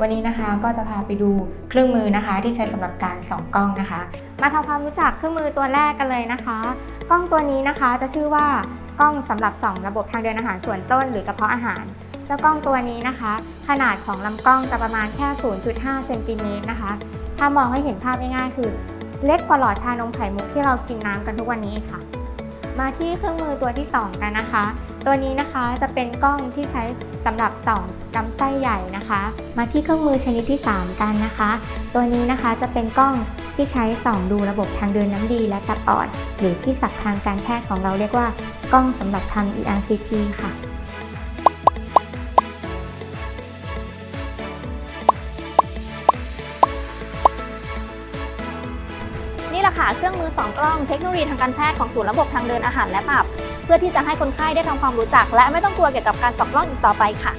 วันนี้นะคะก็จะพาไปดูเครื่องมือนะคะ ที่ใช้สำหรับการส่องกล้องนะคะ มาทำความรู้จักเครื่องมือตัวแรกกันเลยนะคะ กล้องตัวนี้นะคะจะชื่อว่ากล้องสำหรับส่องระบบทางเดินอาหารส่วนต้น หรือกระเพาะอาหารเจ้ากล้องตัวนี้นะคะ ขนาดของลำกล้องจะประมาณแค่ 0.5 เซนติเมตรนะคะ ถ้ามองให้เห็นภาพง่ายๆคือ เล็กกว่าหลอดชานมไข่มุกที่เรากินน้ำกันทุกวันนี้ค่ะ มาที่เครื่องมือตัวที่ 2 กันนะคะ ตัวนี้นะคะจะเป็นกล้องที่ใช้สำหรับส่องลำไส้ใหญ่นะคะ มาที่เครื่องมือชนิดที่ 3 กันนะคะ ตัวนี้นะคะจะเป็นกล้องที่ใช้ส่องดูระบบทางเดินน้ำดีและตับอ่อน หรือที่ศัพท์ทางการแพทย์ของเราเรียกว่ากล้องสำหรับทำ ERCP ค่ะ แหละค่ะเครื่องมือสองกล้องเทคโนโลยีทางการแพทย์ของศูนย์ระบบทางเดินอาหารและตับ เพื่อที่จะให้คนไข้ได้ทำความรู้จัก และไม่ต้องกลัวเกี่ยวกับการส่องกล้องอีกต่อไปค่ะ